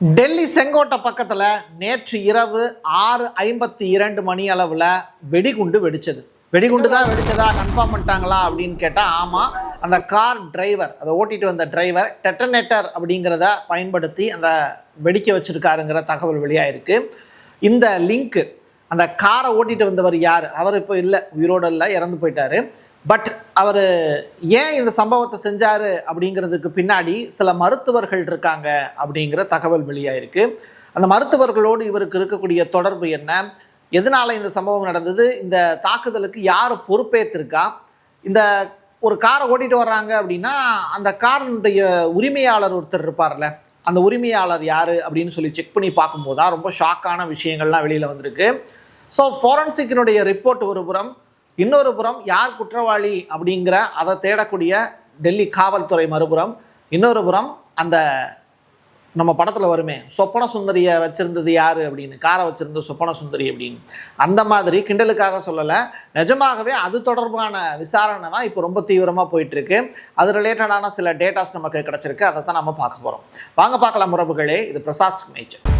டெல்லி செங்கோட்டை பக்கத்தில் நேற்று இரவு ஆறு ஐம்பத்தி இரண்டு மணி அளவில் வெடிகுண்டு வெடிச்சது. வெடிகுண்டு தான் வெடிச்சதா கன்ஃபார்ம் பண்ணிட்டாங்களா அப்படின்னு கேட்டால் ஆமாம் அந்த கார் டிரைவர் அதை ஓட்டிட்டு வந்த டிரைவர் டெட்டனேட்டர் அப்படிங்கிறத பயன்படுத்தி அந்த வெடிக்க வச்சுருக்காருங்கிற தகவல் வெளியாயிருக்கு. இந்த லிங்க் அந்த காரை ஓட்டிட்டு வந்தவர் யார்? அவர் இப்போ இல்லை உயிரோடு இல்லை இறந்து போயிட்டாரு. பட் அவர் ஏன் இந்த சம்பவத்தை செஞ்சார் அப்படிங்கிறதுக்கு பின்னாடி சில மருத்துவர்கள் இருக்காங்க அப்படிங்கிற தகவல் வெளியாயிருக்கு. அந்த மருத்துவர்களோடு இவருக்கு இருக்கக்கூடிய தொடர்பு என்ன? எதனால இந்த சம்பவம் நடந்தது? இந்த தாக்குதலுக்கு யார் பொறுப்பேற்றிருக்கா இந்த ஒரு காரை ஓட்டிட்டு வர்றாங்க அப்படின்னா அந்த காரினுடைய உரிமையாளர் ஒருத்தர் இருப்பார்ல அந்த உரிமையாளர் யார் அப்படின்னு சொல்லி செக் பண்ணி பார்க்கும்போது தான் ரொம்ப ஷாக்கான விஷயங்கள்லாம் வெளியில் வந்திருக்கு. ஸோ ஃபாரன்சிக்கினுடைய ரிப்போர்ட் ஒரு புறம் இன்னொரு புறம் யார் குற்றவாளி அப்படிங்கிற அதை தேடக்கூடிய டெல்லி காவல்துறை மறுபுறம் இன்னொரு புறம் அந்த நம்ம படத்தில் வருமே சொப்பன சுந்தரியை வச்சிருந்தது யார் அப்படின்னு காரை வச்சிருந்த சொப்பன சுந்தரி அப்படின்னு. அந்த மாதிரி கிண்டலுக்காக சொல்லலை. நிஜமாகவே அது தொடர்பான விசாரணை தான் இப்போ ரொம்ப தீவிரமாக போயிட்டுருக்கு. அது ரிலேட்டடான சில டேட்டாஸ் நமக்கு கிடச்சிருக்கு. அதை தான் நம்ம பார்க்க போகிறோம் வாங்க பார்க்கலாம் உறவுகளே இது Prasad signature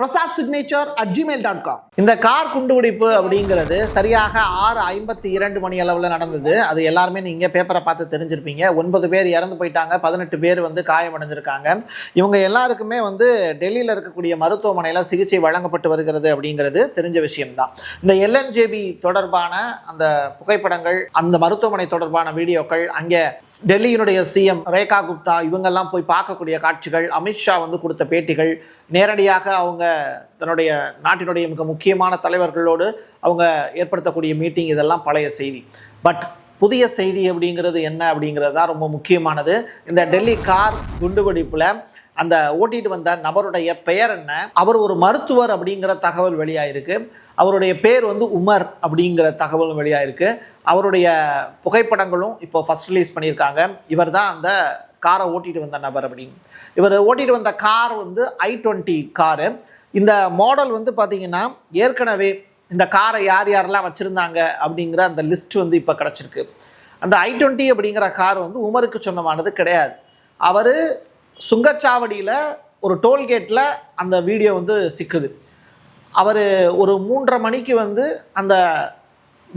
Prasad signature at Gmail dot com இந்த கார் குண்டுபிடிப்பு அப்படிங்கிறது சரியாக ஆறு ஐம்பத்தி இரண்டு மணி அளவில் நடந்தது. அது எல்லாருமே நீங்கள் பேப்பரை பார்த்து தெரிஞ்சிருப்பீங்க. ஒன்பது பேர் இறந்து போயிட்டாங்க. பதினெட்டு பேர் வந்து காயமடைஞ்சிருக்காங்க. இவங்க எல்லாருக்குமே வந்து டெல்லியில் இருக்கக்கூடிய மருத்துவமனையில் சிகிச்சை வழங்கப்பட்டு வருகிறது அப்படிங்கிறது தெரிஞ்ச விஷயம்தான். இந்த எல்என்ஜேபி தொடர்பான அந்த புகைப்படங்கள் அந்த மருத்துவமனை தொடர்பான வீடியோக்கள் அங்கே டெல்லியினுடைய சிஎம் ரேகா குப்தா இவங்கெல்லாம் போய் பார்க்கக்கூடிய காட்சிகள் அமித்ஷா வந்து கொடுத்த பேட்டிகள் நேரடியாக அவங்க தன்னுடைய நாட்டினுடைய மிக முக்கியமான தலைவர்களோடு அவங்க ஏற்படுத்தக்கூடிய மீட்டிங் இதெல்லாம் பழைய செய்தி. பட் புதிய செய்தி அப்படிங்கிறது என்ன அப்படிங்கிறது தான் ரொம்ப முக்கியமானது. இந்த டெல்லி கார் குண்டுவெடிப்பில் அந்த ஓட்டிட்டு வந்த நபருடைய பெயர் என்ன? அவர் ஒரு மருத்துவர் அப்படிங்கிற தகவல் வெளியாயிருக்கு. அவருடைய பேர் வந்து உமர் அப்படிங்கிற தகவலும் வெளியாயிருக்கு. அவருடைய புகைப்படங்களும் இப்போ ஃபர்ஸ்ட் ரிலீஸ் பண்ணியிருக்காங்க. இவர் தான் அந்த காரை ஓட்டிகிட்டு வந்த நபர் அப்படின்னு இவர் ஓட்டிகிட்டு வந்த கார் வந்து ஐ டுவெண்ட்டி காரு. இந்த மாடல் வந்து பார்த்தீங்கன்னா ஏற்கனவே இந்த காரை யார் யாரெல்லாம் வச்சுருந்தாங்க அப்படிங்கிற அந்த லிஸ்ட் வந்து இப்போ கிடச்சிருக்கு. அந்த ஐ டுவெண்ட்டி அப்படிங்கிற கார் வந்து உமருக்கு சொந்தமானது கிடையாது. அவர் சுங்கச்சாவடியில் ஒரு டோல்கேட்டில் அந்த வீடியோ வந்து சிக்குது. அவர் ஒரு மூன்றரை மணிக்கு வந்து அந்த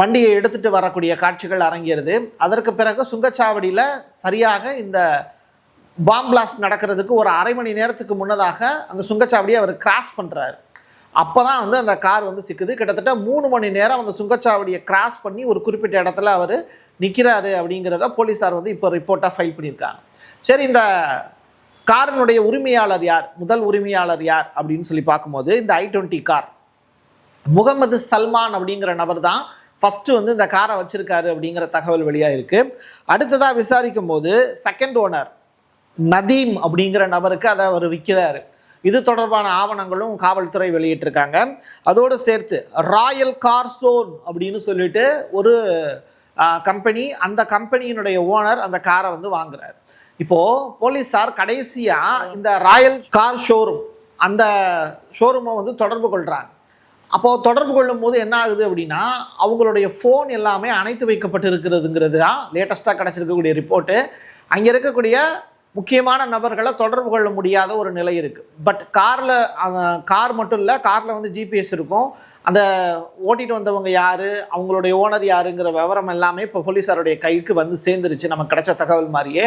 வண்டியை எடுத்துகிட்டு வரக்கூடிய காட்சிகள் அரங்கேறுது. அதற்கு பிறகு சுங்கச்சாவடியில் சரியாக இந்த பாம் பிளாஸ்ட் நடக்கிறதுக்கு ஒரு அரை மணி நேரத்துக்கு முன்னதாக அந்த சுங்கச்சாவடியை அவர் கிராஸ் பண்ணுறாரு அப்போ தான் வந்து அந்த கார் வந்து சிக்குது. கிட்டத்தட்ட மூணு மணி நேரம் அந்த சுங்கச்சாவடியை கிராஸ் பண்ணி ஒரு குறிப்பிட்ட இடத்துல அவர் நிற்கிறாரு அப்படிங்கிறத போலீஸார் வந்து இப்போ ரிப்போர்ட்டாக ஃபைல் பண்ணியிருக்காங்க. சரி இந்த காரினுடைய உரிமையாளர் யார்? முதல் உரிமையாளர் யார்? அப்படின்னு சொல்லி பார்க்கும்போது இந்த i twenty car. Mohammed Salman அப்படிங்கிற நபர் தான் ஃபஸ்ட்டு வந்து இந்த காரை வச்சுருக்காரு அப்படிங்கிற தகவல் வெளியாக இருக்குது அடுத்ததாக விசாரிக்கும் போது செகண்ட் ஓனர் நதீம் அப்படிங்கிற நபருக்கு அதை அவர் விற்கிறாரு. இது தொடர்பான ஆவணங்களும் காவல்துறை வெளியிட்டிருக்காங்க. அதோடு சேர்த்து ராயல் கார்சோன் அப்படின்னு சொல்லிட்டு ஒரு கம்பெனி அந்த கம்பெனியினுடைய ஓனர் அந்த காரை வந்து வாங்குறாரு. இப்போ போலீஸார் கடைசியா இந்த ராயல் கார் ஷோரூம் அந்த ஷோரூமை வந்து தொடர்பு கொள்றாங்க. அப்போ தொடர்பு கொள்ளும் போது என்ன ஆகுது அப்படின்னா அவங்களுடைய ஃபோன் எல்லாமே அணைத்து வைக்கப்பட்டு இருக்கிறதுங்கிறது தான் லேட்டஸ்ட்டாக கிடச்சிருக்கக்கூடிய ரிப்போர்ட்டு அங்கே இருக்கக்கூடிய முக்கியமான நபர்களை தொடர்பு கொள்ள முடியாத ஒரு நிலை இருக்குது பட் காரில் கார் மட்டும் இல்லை காரில் வந்து ஜிபிஎஸ் இருக்கும். அந்த ஓட்டிட்டு வந்தவங்க யார் அவங்களுடைய ஓனர் யாருங்கிற விவரம் எல்லாமே இப்போ போலீஸாருடைய கைக்கு வந்து சேர்ந்துருச்சு. நமக்கு கிடைச்ச தகவல் மாதிரியே.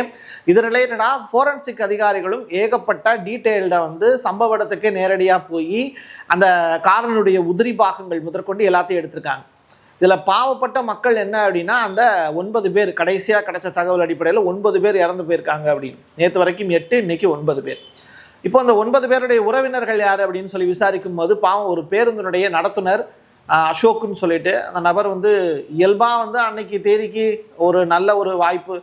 இது ரிலேட்டடாக ஃபோரன்சிக் அதிகாரிகளும் ஏகப்பட்ட டீட்டெயில்டை வந்து சம்பவ இடத்துக்கே நேரடியாக போய் அந்த காரனுடைய உதிரி பாகங்கள் முதற்கொண்டு எல்லாத்தையும் எடுத்திருக்காங்க. இதில் பாவப்பட்ட மக்கள் என்ன அப்படின்னா அந்த ஒன்பது பேர் கடைசியாக கிடைச்ச தகவல் அடிப்படையில் ஒன்பது பேர் இறந்து போயிருக்காங்க அப்படின்னு. நேற்று வரைக்கும் எட்டு இன்னைக்கு ஒன்பது பேர். இப்போ அந்த ஒன்பது பேருடைய உறவினர்கள் யார் அப்படின்னு சொல்லி விசாரிக்கும் போது பாவம் ஒரு பேருந்தினுடைய நடத்துனர் அசோக்குன்னு சொல்லிட்டு அந்த நபர் வந்து இயல்பாக வந்து அன்னைக்கு தேதிக்கு ஒரு நல்ல ஒரு வாய்ப்பு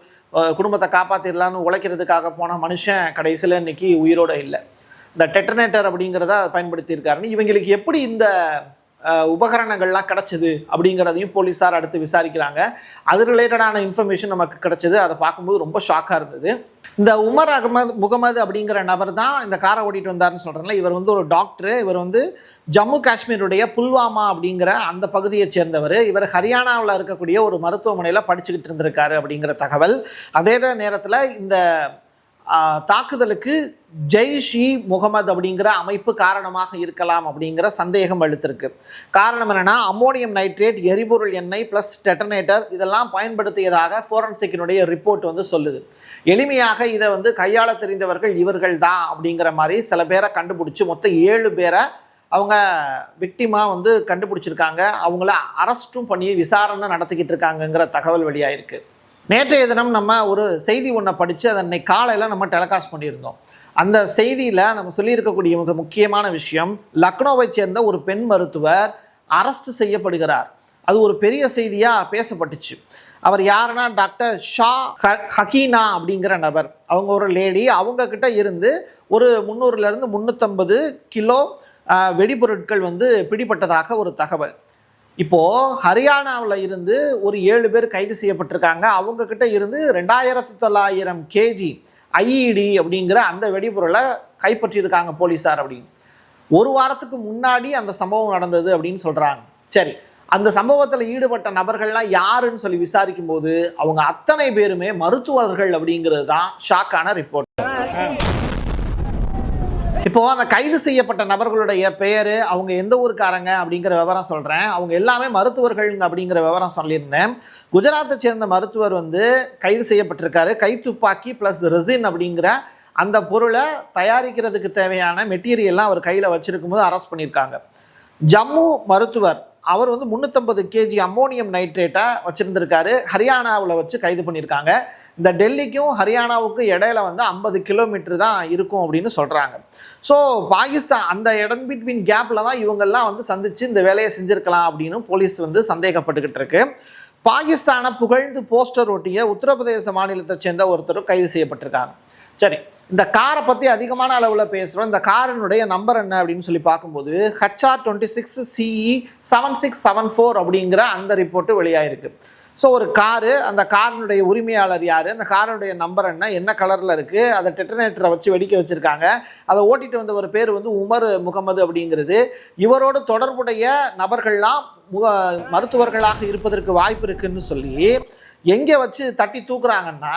குடும்பத்தை காப்பாற்றிடலான்னு உழைக்கிறதுக்காக போன மனுஷன் கடைசியில் இன்னைக்கு உயிரோட இல்லை. இந்த டெட்டனேட்டர் அப்படிங்கிறத பயன்படுத்தியிருக்காருன்னு இவங்களுக்கு எப்படி இந்த உபகரணங்கள்லாம் கிடச்சிது அப்படிங்கிறதையும் போலீஸார் அடுத்து விசாரிக்கிறாங்க. அது ரிலேட்டடான இன்ஃபர்மேஷன் நமக்கு கிடச்சிது. அதை பார்க்கும்போது ரொம்ப ஷாக்காக இருந்தது. இந்த உமர் அகமது முகமது அப்படிங்கிற நபர் தான் இந்த காரை ஓட்டிட்டு வந்தாருன்னு சொல்கிறேன்ல இவர் வந்து ஒரு டாக்டர் இவர் வந்து ஜம்மு காஷ்மீருடைய புல்வாமா அப்படிங்கிற அந்த பகுதியை சேர்ந்தவர். இவர் ஹரியானாவில் இருக்கக்கூடிய ஒரு மருத்துவமனையில் படிச்சுக்கிட்டு இருந்திருக்காரு அப்படிங்கிற தகவல். அதே நேரத்தில் இந்த தாக்குதலுக்கு ஜெய்ஷ் இ முகமது அப்படிங்கிற அமைப்பு காரணமாக இருக்கலாம் அப்படிங்கிற சந்தேகம் எழுத்திருக்கு. காரணம் என்னென்னா அம்மோனியம் நைட்ரேட் எரிபொருள் எண்ணெய் ப்ளஸ் டெட்டனேட்டர் இதெல்லாம் பயன்படுத்தியதாக ஃபோரன்சிக்கினுடைய ரிப்போர்ட் வந்து சொல்லுது. எளிமையாக இதை வந்து கையாள தெரிந்தவர்கள் இவர்கள் தான் அப்படிங்கிற மாதிரி சில பேரை கண்டுபிடிச்சி மொத்தம் ஏழு பேரை அவங்க விக்டிமாக வந்து கண்டுபிடிச்சிருக்காங்க. அவங்கள அரெஸ்ட்டும் பண்ணி விசாரணை நடத்திக்கிட்டு இருக்காங்கங்கிற தகவல் வெளியாகிருக்கு நேற்றைய தினம் நம்ம ஒரு செய்தி ஒன்றை படித்து அதை அன்னைக்கு காலையில் நம்ம டெலகாஸ்ட் பண்ணியிருந்தோம். அந்த செய்தியில் நம்ம சொல்லியிருக்கக்கூடிய மிக முக்கியமான விஷயம் லக்னோவை சேர்ந்த ஒரு பெண் மருத்துவர் அரெஸ்ட் செய்யப்படுகிறார். அது ஒரு பெரிய செய்தியாக பேசப்பட்டுச்சு. அவர் யாருன்னா டாக்டர் ஷா ஹ- ஹக்கீனா அப்படிங்கிற நபர். அவங்க ஒரு லேடி அவங்கக்கிட்ட இருந்து ஒரு முந்நூறுலேருந்து முந்நூற்றம்பது கிலோ வெடிபொருட்கள் வந்து பிடிபட்டதாக ஒரு தகவல். இப்போ ஹரியானாவில் இருந்து ஒரு ஏழு பேர் கைது செய்யப்பட்டிருக்காங்க. அவங்க கிட்ட இருந்து ரெண்டாயிரத்து தொள்ளாயிரம் கேஜி ஐஇடி அப்படிங்கிற அந்த வெடிபொருளை கைப்பற்றியிருக்காங்க போலீஸார் அப்படின்னு. ஒரு வாரத்துக்கு முன்னாடி அந்த சம்பவம் நடந்தது அப்படின்னு சொல்றாங்க. சரி அந்த சம்பவத்தில் ஈடுபட்ட நபர்கள்லாம் யாருன்னு சொல்லி விசாரிக்கும் போது அவங்க அத்தனை பேருமே மருத்துவர்கள் அப்படிங்கிறது தான் ஷாக்கான ரிப்போர்ட். இப்போ அந்த கைது செய்யப்பட்ட நபர்களுடைய பெயர் அவங்க எந்த ஊருக்காரங்க அப்படிங்கிற விவரம் சொல்கிறேன் அவங்க எல்லாமே மருத்துவர்கள் அப்படிங்கிற விவரம் சொல்லியிருந்தேன். குஜராத்தை சேர்ந்த மருத்துவர் வந்து கைது செய்யப்பட்டிருக்காரு. கைத்துப்பாக்கி ப்ளஸ் ரெசின் அப்படிங்கிற அந்த பொருளை தயாரிக்கிறதுக்கு தேவையான மெட்டீரியல்லாம் அவர் கையில் வச்சிருக்கும் போது அரெஸ்ட் பண்ணியிருக்காங்க. ஜம்மு மருத்துவர் அவர் வந்து முந்நூற்றம்பது கேஜி அம்மோனியம் நைட்ரேட்டாக வச்சுருந்துருக்காரு. ஹரியானாவில் வச்சு கைது பண்ணியிருக்காங்க. இந்த டெல்லிக்கும் ஹரியானாவுக்கும் இடையில வந்து ஐம்பது கிலோமீட்டர் தான் இருக்கும் அப்படின்னு சொல்கிறாங்க ஸோ பாகிஸ்தான் அந்த இடம் பிட்வீன் கேப்பில் தான் இவங்கெல்லாம் வந்து சந்திச்சு இந்த வேலையை செஞ்சுருக்கலாம் அப்படின்னு போலீஸ் வந்து சந்தேகப்பட்டுக்கிட்டு இருக்கு. பாகிஸ்தானை புகழ்ந்து போஸ்டர் ஒட்டிய உத்தரப்பிரதேச மாநிலத்தை சேர்ந்த ஒருத்தரும் கைது செய்யப்பட்டிருக்காங்க. சரி இந்த காரை பற்றி அதிகமான அளவில் பேசுகிறோம் இந்த காரினுடைய நம்பர் என்ன அப்படின்னு சொல்லி பார்க்கும்போது HR twenty six CE seven six seven four அப்படிங்கிற அந்த ரிப்போர்ட்டு வெளியாயிருக்கு. ஸோ ஒரு காரு அந்த காரினுடைய உரிமையாளர் யார்? அந்த காரினுடைய நம்பர் என்ன? என்ன கலரில் இருக்குது அதை டெட்டனேட்டரை வச்சு வெடிக்க வச்சுருக்காங்க. அதை ஓட்டிட்டு வந்த ஒரு பேர் வந்து உமர் முகமது அப்படிங்கிறது. இவரோடு தொடர்புடைய நபர்கள்லாம் முக மருத்துவர்களாக இருப்பதற்கு வாய்ப்பு இருக்குதுன்னு சொல்லி எங்கே வச்சு தட்டி தூக்குறாங்கன்னா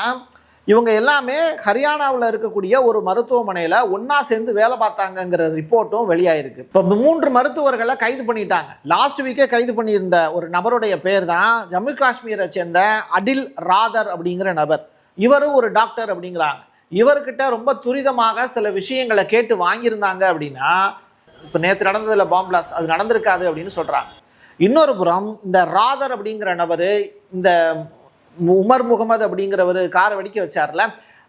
இவங்க எல்லாமே ஹரியானாவில் இருக்கக்கூடிய ஒரு மருத்துவமனையில் ஒன்றா சேர்ந்து வேலை பார்த்தாங்கங்கிற ரிப்போர்ட்டும் வெளியாயிருக்கு. இப்போ மூன்று மருத்துவர்களை கைது பண்ணிட்டாங்க. லாஸ்ட் வீக்கே கைது பண்ணியிருந்த ஒரு நபருடைய பேர் தான் ஜம்மு காஷ்மீரை சேர்ந்த அடில் ராதர் அப்படிங்கிற நபர். இவரும் ஒரு டாக்டர் அப்படிங்கிறாங்க. இவர்கிட்ட ரொம்ப துரிதமாக சில விஷயங்களை கேட்டு வாங்கியிருந்தாங்க அப்படின்னா இப்போ நேற்று நடந்ததில் பாம்பிளாஸ் அது நடந்திருக்காது அப்படின்னு சொல்கிறாங்க இன்னொரு புறம் இந்த ராதர் அப்படிங்கிற நபர் இந்த உமர் முகமது அப்படிங்கிறவர் காரை வெடிக்க வச்சார்ல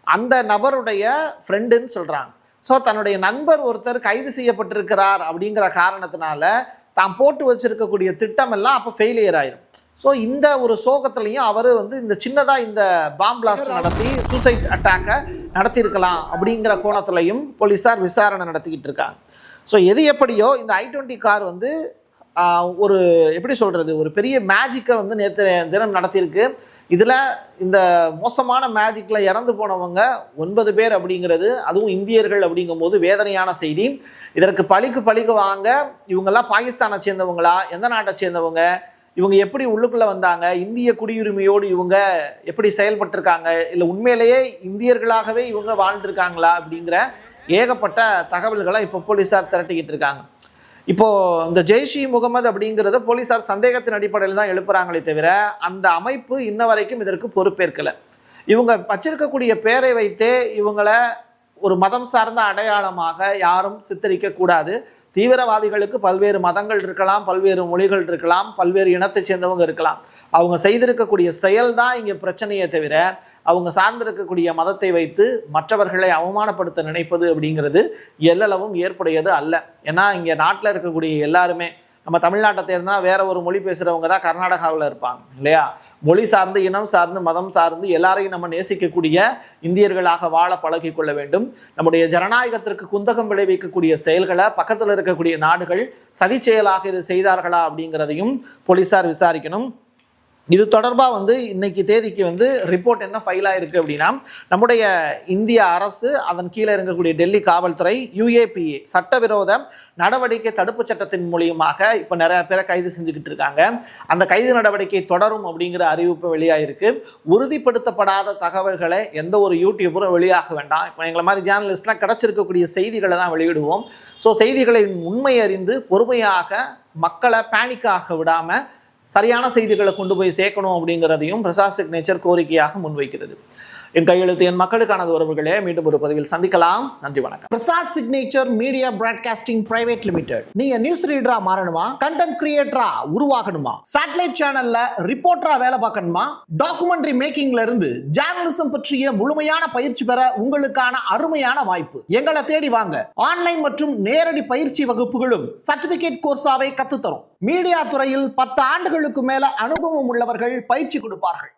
அந்த நபருடைய ஃப்ரெண்டுன்னு சொல்கிறாங்க ஸோ தன்னுடைய நண்பர் ஒருத்தர் கைது செய்யப்பட்டிருக்கிறார் அப்படிங்கிற காரணத்தினால தான் போட்டு வச்சுருக்கக்கூடிய திட்டம் எல்லாம் அப்போ ஃபெயிலியர் ஆயிரும். ஸோ இந்த ஒரு சோகத்துலையும் அவர் வந்து இந்த சின்னதாக இந்த பாம் பிளாஸ்ட் நடத்தி சூசைட் அட்டாக்கை நடத்தியிருக்கலாம் அப்படிங்கிற கோணத்துலையும் போலீஸார் விசாரணை நடத்திக்கிட்டு இருக்காங்க. ஸோ எது எப்படியோ இந்த ஐ டுவெண்ட்டி கார் வந்து ஒரு எப்படி சொல்கிறது ஒரு பெரிய மேஜிக்கை வந்து நேற்று தினம் நடத்தியிருக்கு. இதில் இந்த மோசமான மேஜிக்கில் இறந்து போனவங்க ஒன்பது பேர் அப்படிங்கிறது அதுவும் இந்தியர்கள் அப்படிங்கும்போது வேதனையான செய்தி. இதற்கு பழிக்கு பழிக்கு வாங்க இவங்கெல்லாம் பாகிஸ்தானை சேர்ந்தவங்களா எந்த நாட்டை சேர்ந்தவங்க இவங்க எப்படி உள்ளுக்குள்ளே வந்தாங்க இந்திய குடியுரிமையோடு இவங்க எப்படி செயல்பட்டிருக்காங்க இல்லை உண்மையிலேயே இந்தியர்களாகவே இவங்க வாழ்ந்திருக்காங்களா அப்படிங்கிற ஏகப்பட்ட தகவல்களை இப்போ போலீஸார் திரட்டிக்கிட்டு இருக்காங்க. இப்போ இந்த ஜெய்ஷி முகமது அப்படிங்கிறத போலீஸார் சந்தேகத்தின் அடிப்படையில் தான் எழுப்புறாங்களே தவிர அந்த அமைப்பு இன்ன வரைக்கும் இதற்கு பொறுப்பேற்கலை. இவங்க வச்சிருக்கக்கூடிய பேரை வைத்தே இவங்களை ஒரு மதம் சார்ந்த அடையாளமாக யாரும் சித்தரிக்க கூடாது. தீவிரவாதிகளுக்கு பல்வேறு மதங்கள் இருக்கலாம் பல்வேறு மொழிகள் இருக்கலாம் பல்வேறு இனத்தை சேர்ந்தவங்க இருக்கலாம். அவங்க செய்திருக்கக்கூடிய செயல் தான் இங்கே பிரச்சனையே தவிர அவங்க சார்ந்திருக்கக்கூடிய மதத்தை வைத்து மற்றவர்களை அவமானப்படுத்த நினைப்பது அப்படிங்கிறது எல்லளவும் ஏற்புடையது அல்ல. ஏன்னா இங்கே நாட்டில் இருக்கக்கூடிய எல்லாருமே நம்ம தமிழ்நாட்டை தேர்ந்தனா வேற ஒரு மொழி பேசுகிறவங்க தான் கர்நாடகாவில் இருப்பாங்க இல்லையா? மொழி சார்ந்து இனம் சார்ந்து மதம் சார்ந்து எல்லாரையும் நம்ம நேசிக்கக்கூடிய இந்தியர்களாக வாழ பழகி கொள்ள வேண்டும். நம்முடைய ஜனநாயகத்திற்கு குந்தகம் விளைவிக்கக்கூடிய செயல்களை பக்கத்தில் இருக்கக்கூடிய நாடுகள் சதி செயலாக இது செய்தார்களா அப்படிங்கிறதையும் போலீஸார் விசாரிக்கணும். இது தொடர்பாக வந்து இன்னைக்கு தேதிக்கு வந்து ரிப்போர்ட் என்ன ஃபைல் ஆயிருக்கு அப்படின்னா நம்முடைய இந்திய அரசு அதன் கீழே இருக்கக்கூடிய டெல்லி காவல்துறை யுஏபிஏ சட்டவிரோத நடவடிக்கை தடுப்பு சட்டத்தின் மூலியமாக இப்போ நிறைய பேரை கைது செஞ்சுக்கிட்டு இருக்காங்க. அந்த கைது நடவடிக்கை தொடரும் அப்படிங்கிற அறிவிப்பு வெளியாயிருக்கு. உறுதிப்படுத்தப்படாத தகவல்களை எந்த ஒரு யூடியூபரும் வெளியாக வேண்டாம். இப்போ எங்களை மாதிரி ஜேர்னலிஸ்ட்லாம் கிடைச்சிருக்கக்கூடிய செய்திகளை தான் வெளியிடுவோம். ஸோ செய்திகளின் உண்மை அறிந்து பொறுமையாக மக்களை பேனிக்காக விடாமல் சரியான செய்திகளை கொண்டு போய் சேர்க்கணும் அப்படிங்கிறதையும் பிரசாத் சிக்னேச்சர் கோரிக்கையாக முன்வைக்கிறது. என் கையெழுத்து என் மக்களுக்கானது உறவுகளே மீண்டும் ஒரு பதிவில் சந்திக்கலாம். நன்றி வணக்கம். Prasad signature media broadcasting private limited நீங்க நியூஸ் ரீடரா மாறணுமா? கண்டென்ட் கிரியேட்டரா உருவாகணுமா? சேட்டலைட் சேனல்ல ரிப்போர்ட்டரா வேலை பார்க்கணுமா? டாக்குமெண்ட்ரி மேக்கிங்ல இருந்து ஜேர்னலிசம் பற்றிய முழுமையான பயிற்சி பெற உங்களுக்கான அருமையான வாய்ப்பு. எங்களை தேடி வாங்க. ஆன்லைன் மற்றும் நேரடி பயிற்சி வகுப்புகளும் சர்டிபிகேட் கோர்ஸாவை கத்துத்தரும். மீடியா துறையில் பத்து ஆண்டுகளுக்கு மேல அனுபவம் உள்ளவர்கள் பயிற்சி கொடுப்பார்கள்.